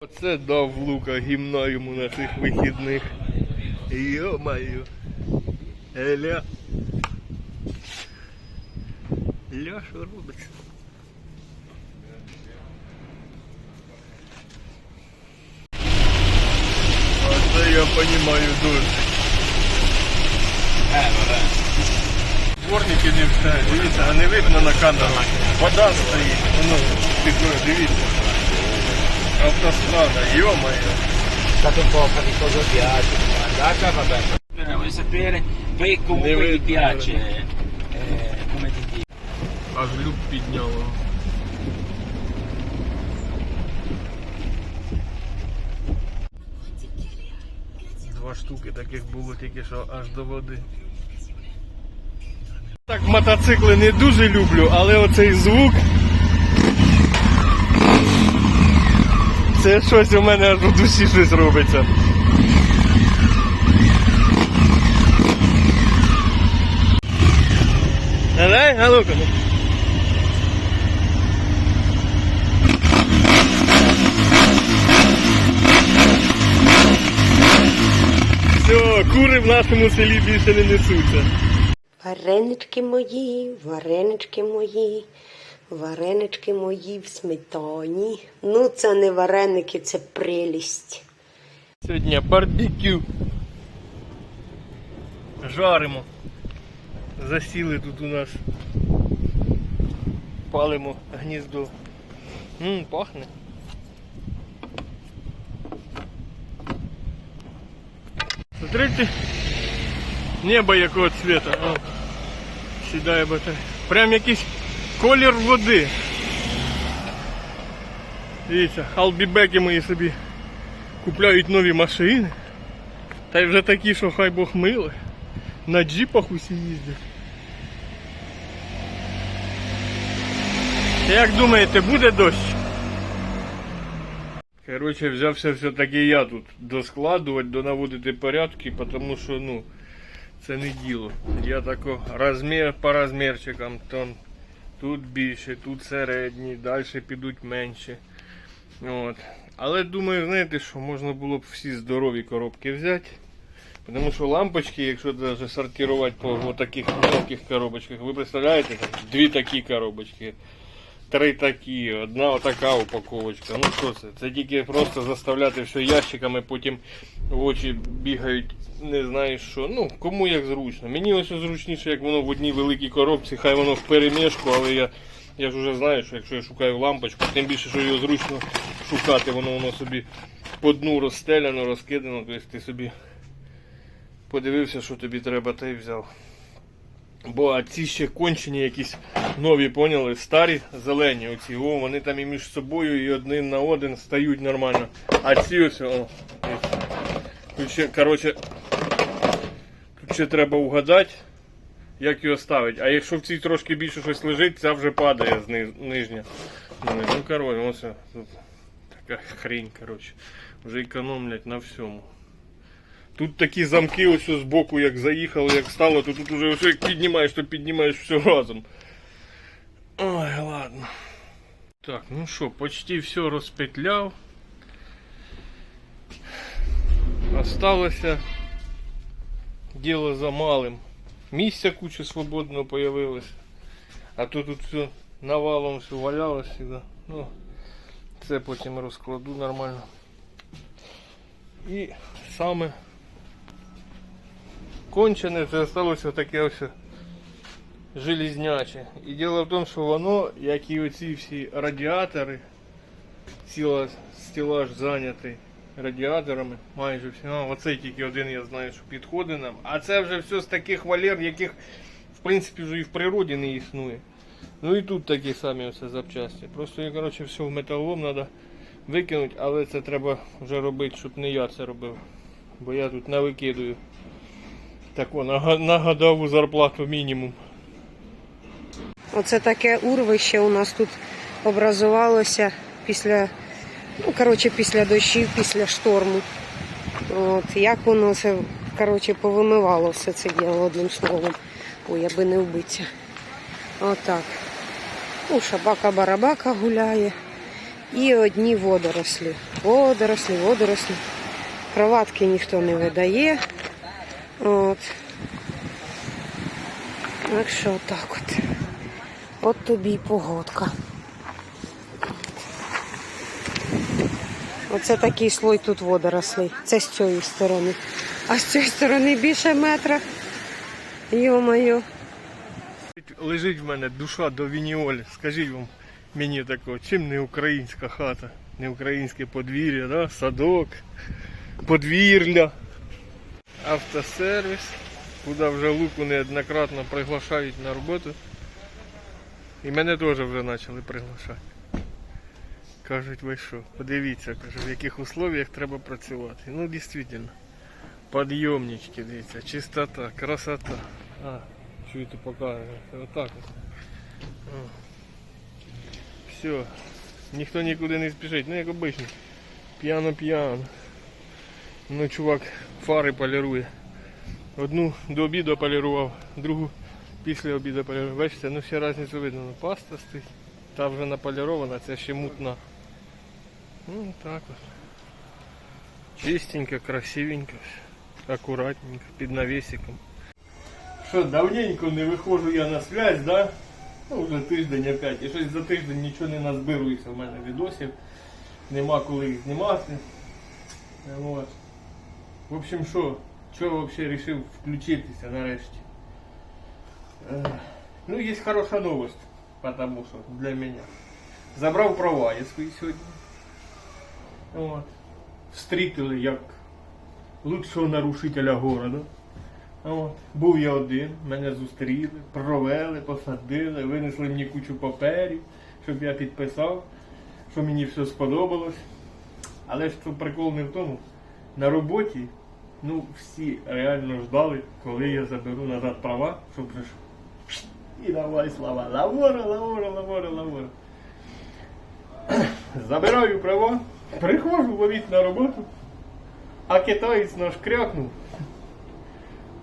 Оце дав Лука гімна йому на цих вихідних. Йо-моє. Еля. Ля, що робиться? Оце я розумію дуже. Дворники не все, дивіться, а не видно на камеру. Вода стоїть, воно підгорає, дивіться. Автострада, йо-моє. stato un po' faticoso il viaggio, andata vabbè. Voglio sapere, poi comunque Deve- mi piace, eh, come ti dico. Аж люк підняло. Два штуки таких було тільки що аж до води. Так мотоцикли не дуже люблю, але оцей звук. Це щось у мене аж у душі щось робиться. Давай, а ну-ка. ну. Все, кури в нашому селі більше не несуться. Варенички мої, варенички мої, варенички мої в сметані. Ну, це не вареники, це прелість. Сьогодні барбекю. Жаримо. Засіли тут у нас. Палимо гніздо. Ммм, пахне. Смотрите, небо якого цвета. Сідає батарея. Прям якийсь колір води. Дивіться, албібеки мої собі купляють нові машини. Та й вже такі, що хай Бог милий. На джипах усі їздять. Як думаєте, буде дощ? Коротше, взявся все-таки я тут доскладувати, донаводити порядки, тому що ну, це не діло. Я тако розмір по розмірчикам, там тут більше, тут середні, далі підуть менше. От. Але думаю, знаєте, що можна було б всі здорові коробки взяти. Тому що лампочки, якщо даже сортувати по таких мелких коробочках, ви представляєте, дві такі коробочки, три такі, одна отака упаковочка. Ну що це? Це тільки просто заставляти все ящиками, потім очі бігають, не знаєш що. Ну, кому як зручно. Мені ось зручніше, як воно в одній великій коробці, хай воно в перемішку, але я. Я ж вже знаю, що якщо я шукаю лампочку, тим більше, що його зручно шукати, воно воно собі по дну розстеляно, розкидано, тобто ти собі подивився, що тобі треба, та й взяв. Бо ці ще кончені якісь нові, поняли, старі, зелені оці, о, вони там і між собою і один на один стають нормально. А ці ось, о. Тут ще, коротше, тут ще треба угадати, як його ставити. А якщо в цій трошки більше щось лежить, ця вже падає зниз, нижня. Ну, ну коротше, ось тут така хрень, коротше. Вже економлять на всьому. Тут такі замки ось з боку, як заїхали, як стало, то тут уже все як піднімаєш, то піднімаєш все разом. Ой, ладно. Так, ну що, почти все розпетляв. Осталося діло за малим. Місця куча свободного появилось. А то тут все навалом все валялось сюди. Ну, це потім розкладу нормально. І саме кончене це залишилося таке ось железняче. І діло в тому, що воно, як і оці всі радіатори, ціла стелаж зайнятий радіаторами, майже всі. Ну, оцей тільки один я знаю, що підходить нам. А це вже все з таких валер, яких в принципі вже і в природі не існує. Ну і тут такі самі ось запчасті. Просто я все в металолом треба викинути, але це треба вже робити, щоб не я це робив. Бо я тут не викидаю. Так о, на, на годову зарплату мінімум. Оце таке урвище у нас тут образувалося після, ну, коротше, після дощів, після шторму. От, як воно це, коротше, повимивало все це діло одним словом. Ой, аби не вбитися. Отак. Ну, шабака-барабака гуляє. І одні водорослі. Водорослі, водорослі. Кроватки ніхто не видає. От. Так що отак от. От тобі й погодка. Оце такий слой тут водорослей. Це з цієї сторони. А з цієї сторони більше метра. Йо-моє. Лежить в мене душа до Вініолі. Скажіть вам мені такого, чим не українська хата, не українське подвір'я, да? садок, подвір'я, автосервіс, куди вже луку неоднократно приглашають на роботу. І мене теж вже почали приглашати. Кажуть, ви що, подивіться, кажу, в яких условиях треба працювати. Ну, дійсно. Подйомнички, дивіться, чистота, красота. А, чуєте, показує. Отак от. Все. Ніхто нікуди не спішить. Ну як обично. П'яно-п'яно. Ну, чувак фари полірує. Одну до обіду полірував, другу після обіду полірував. Бачите, ну ще різницю видно. Ну, Паста стоїть. Та вже наполірована, це ще мутна. Ну так от. Чистенько, красивенько, акуратненько, під навісиком. Що, давненько не виходжу я на связь, да? Ну, вже тиждень опять. І щось за тиждень нічого не назбирується в мене відосів. Нема коли їх знімати. Вот. В общем, що, чого взагалі вирішив включитися нарешті? Е, Ну, є хороша новость, потому що для мене. Забрав права я свої сьогодні. От. Встрітили як лучшого нарушителя города. От. Був я один, мене зустріли, провели, посадили, винесли мені кучу паперів, щоб я підписав, що мені все сподобалось. Але ж прикол не в тому, на роботі ну, всі реально ждали, коли я заберу назад права, щоб ж і давай слова. Лавора, лавора, лавора, лавора. Забираю права, приходжу в на роботу, а китаєць наш крякнув.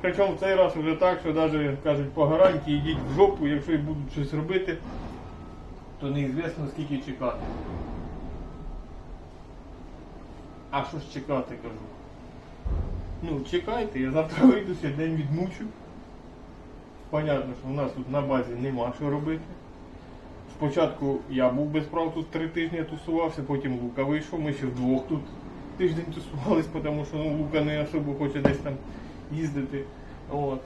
Причому в цей раз вже так, що навіть кажуть по гарантії йдіть в жопу, якщо і будуть щось робити, то неізвісно скільки чекати. А що ж чекати, кажу? Ну, чекайте, я завтра вийду, ще день відмучу. Понятно, що в нас тут на базі нема що робити. Спочатку я був без прав тут три тижні тусувався, потім Лука вийшов, ми ще вдвох тут тиждень тусувались, тому що ну, Лука не особо хоче десь там їздити. От.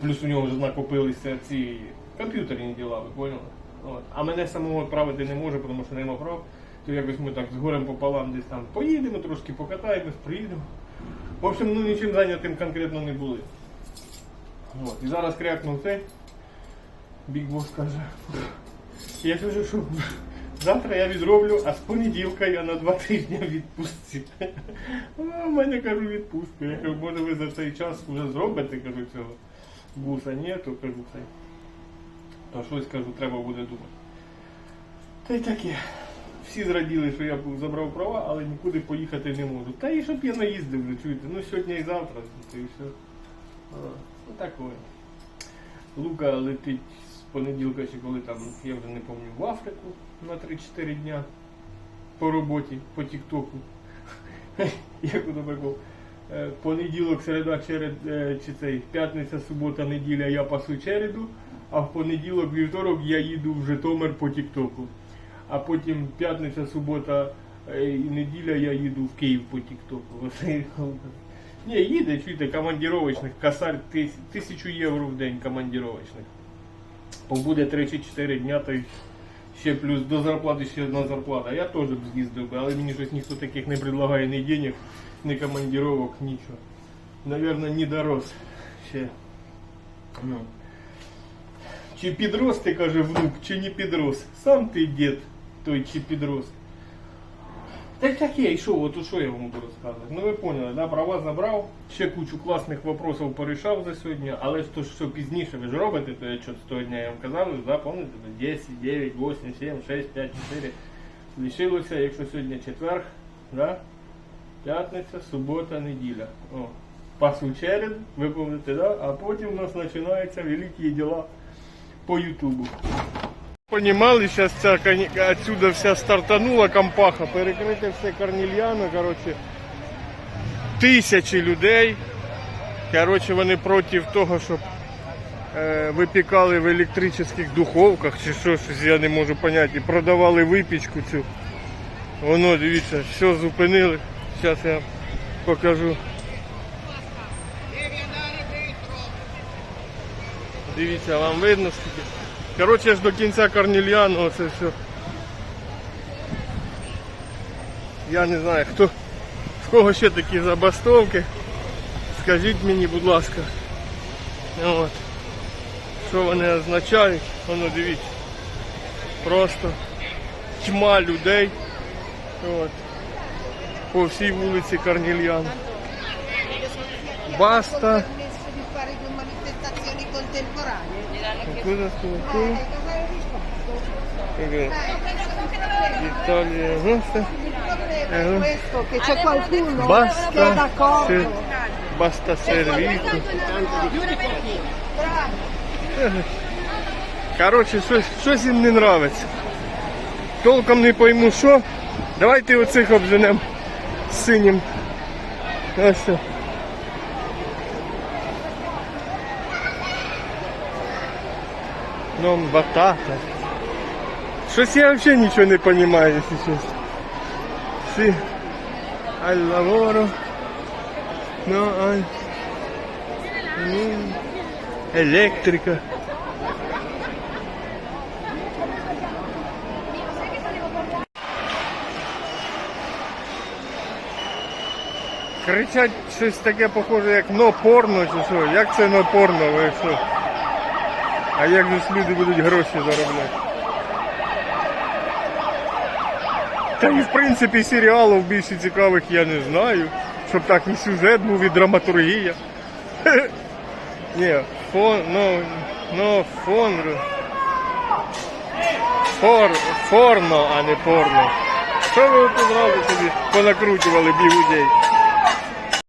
Плюс у нього вже накопилися ці комп'ютерні діла, ви поняли? От. А мене самого відправити не може, тому що нема прав. То якось ми так з горем пополам десь там поїдемо, трошки покатаємось, приїдемо. В общем, ну нічим зайнятим конкретно не були. От. І зараз крякнув цей. Біг бос каже. Я кажу, що завтра я відроблю, а з понеділка я на два тижні відпустці. В мене кажу відпустку. Я кажу, може ви за цей час вже зробите, кажу, цього буса. Ні, то кажу цей. То щось кажу, треба буде думати. Та й таке. Всі зраділи, що я забрав права, але нікуди поїхати не можу. Та і щоб я наїздив вже, чуєте. Ну сьогодні і завтра, то і все. А, Ну. Лука летить з понеділка чи коли там, я вже не пам'ятаю, в Африку на 3-4 дня по роботі, по Тіктоку. Як воно прикол. Е, Понеділок, середа, черед, е, чи цей, п'ятниця, субота, неділя я пасу череду, а в понеділок, вівторок я їду в Житомир по Тіктоку. А потім п'ятниця, субота е, і неділя я їду в Київ по Тіктоку. Ні, їде, чуєте, командировочних, косарь тис- тисячу євро в день командировочних. Побуде 3-4 дня, то ще плюс до зарплати ще одна зарплата. Я теж б з'їздив би, але мені щось ніхто таких не предлагає ні денег, ні командировок, нічого. Навірно, не дорос ще. Ну. Чи підрос, ти каже внук, чи не підрос? Сам ти дід той чи підрос. Так таке, і що, от що я вам буду розказувати? Ну ви поняли, да, права забрав, ще кучу класних вопросів порішав за сьогодні, але ж то, що пізніше ви ж робите, то я що того дня я вам казав, да, пам'ятаєте, 10, 9, 8, 7, 6, 5, 4. Лишилося, якщо сьогодні четверг, да? п'ятниця, субота, неділя. О, пасу черед, ви помните, да? а потім у нас починаються великі діла по Ютубу. Зараз ця коні- отсюда вся стартанула кампаха, перекрите все корнільяно, коротше. Тисячі людей. Коротше, вони проти того, щоб е, випікали в електричних духовках чи що, щось я не можу зрозуміти. І продавали випічку цю. Воно, дивіться, все зупинили. Зараз я покажу. Дивіться, вам видно скільки. Коротше, аж до кінця Корнільяну оце все. Я не знаю, хто в кого ще такі забастовки. Скажіть мені, будь ласка. От. Що вони означають? Воно дивіться. Просто тьма людей. От. По всій вулиці Корнільяну. Баста. Problema Eh. è questo, che c'è qualcuno Basta. che è d'accordo. Sì. Basta servito. Коротше, щось, їм не нравиться. Толком не пойму що. Давайте оцих обженемо синім. Ось. Нон батата. Щось я взагалі нічого не розумію, якщо чесно. Sì, al lavoro, no, al... Mm, elettrica. Кричать щось таке похоже, як но порно чи що. Як це но порно, ви що? А як же ж люди будуть гроші заробляти? Та і в принципі серіалів більше цікавих я не знаю. Щоб так і сюжет був, і драматургія. Ні, фон, ну, ну, фон. Фор, форно, а не порно. Що ви тут собі понакручували бігудей?